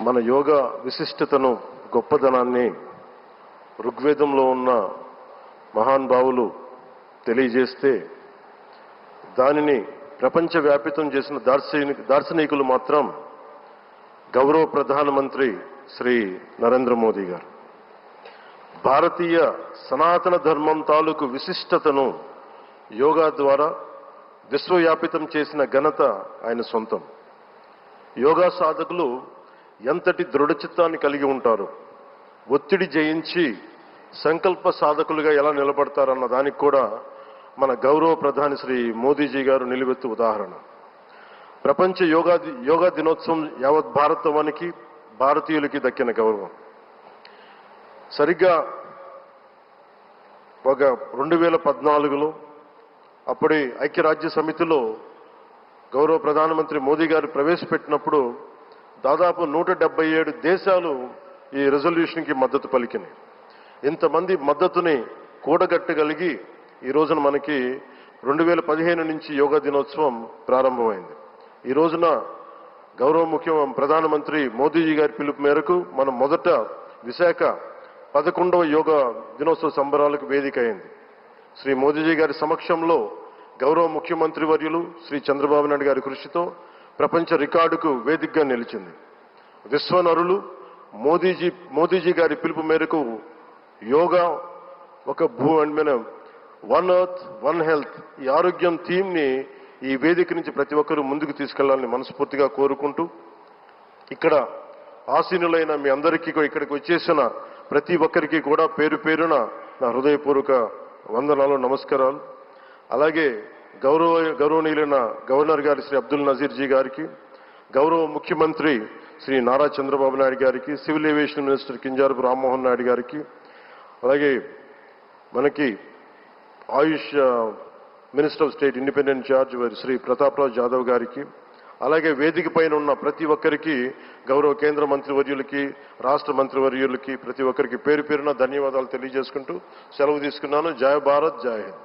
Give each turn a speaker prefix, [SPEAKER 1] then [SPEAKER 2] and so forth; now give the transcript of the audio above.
[SPEAKER 1] మన యోగా విశిష్టతను గొప్పదనాన్ని ఋగ్వేదంలో ఉన్న మహానుభావులు తెలియజేస్తే దానిని ప్రపంచవ్యాపితం చేసిన దార్శనిక దార్శనికులు మాత్రం గౌరవ ప్రధానమంత్రి శ్రీ నరేంద్ర మోదీ గారు. భారతీయ సనాతన ధర్మం తాలూకు విశిష్టతను యోగా ద్వారా విశ్వవ్యాపితం చేసిన ఘనత ఆయన సొంతం. యోగా సాధకులు ఎంతటి దృఢచిత్తాన్ని కలిగి ఉంటారు? ఒత్తిడి జయించి సంకల్ప సాధకులుగా ఎలా నిలబడతారన్న దానికి కూడా మన గౌరవ ప్రధాని శ్రీ మోదీజీ గారు నిలువెత్తు ఉదాహరణ. ప్రపంచ యోగా యోగా దినోత్సవం యావత్ భారతవానికి భారతీయులకి దక్కిన గౌరవం. సరిగ్గా ఒక రెండు వేల పద్నాలుగులో అప్పటి ఐక్యరాజ్య సమితిలో గౌరవ ప్రధానమంత్రి మోదీ గారు ప్రవేశపెట్టినప్పుడు దాదాపు నూట డెబ్బై ఏడు దేశాలు ఈ రెజల్యూషన్కి మద్దతు పలికినాయి. ఇంతమంది మద్దతుని కూడగట్టగలిగి ఈ రోజున మనకి రెండు వేల పదిహేను నుంచి యోగా దినోత్సవం ప్రారంభమైంది. ఈ రోజున గౌరవ ముఖ్య ప్రధానమంత్రి మోదీజీ గారి పిలుపు మేరకు మనం మొదట విశాఖ పదకొండవ యోగా దినోత్సవ సంబరాలకు వేదిక అయింది శ్రీ మోదీజీ గారి సమక్షంలో గౌరవ ముఖ్యమంత్రి వర్యులు శ్రీ చంద్రబాబు నాయుడు గారి కృషితో ప్రపంచ రికార్డుకు వేదికగా నిలిచింది. విశ్వనరులు మోదీజీ మోదీజీ గారి పిలుపు మేరకు యోగా ఒక భూ మన వన్ ఎర్త్ వన్ హెల్త్ ఈ ఆరోగ్యం థీమ్ని ఈ వేదిక నుంచి ప్రతి ఒక్కరూ ముందుకు తీసుకెళ్ళాలని మనస్ఫూర్తిగా కోరుకుంటూ ఇక్కడ ఆసీనులైన మీ అందరికీ ఇక్కడికి వచ్చేసిన ప్రతి ఒక్కరికి కూడా పేరు పేరున నా హృదయపూర్వక వందనాలు నమస్కారాలు. అలాగే గౌరవ గౌరవనీయులైన గవర్నర్ గారి శ్రీ అబ్దుల్ నజీర్ జీ గారికి గౌరవ ముఖ్యమంత్రి శ్రీ నారా చంద్రబాబు నాయుడు గారికి civil aviation minister Kinjarapu Rammohan Naidu గారికి అలాగే మనకి AYUSH minister of state independent charge వారి శ్రీ ప్రతాప్రావు జాదవ్ గారికి అలాగే వేదిక పైన ఉన్న ప్రతి ఒక్కరికి గౌరవ కేంద్ర మంత్రివర్యులకి రాష్ట్ర మంత్రివర్యులకి ప్రతి ఒక్కరికి పేరు పేరున ధన్యవాదాలు తెలియజేసుకుంటూ సెలవు తీసుకున్నాను. జయ భారత్ జయ హింద్.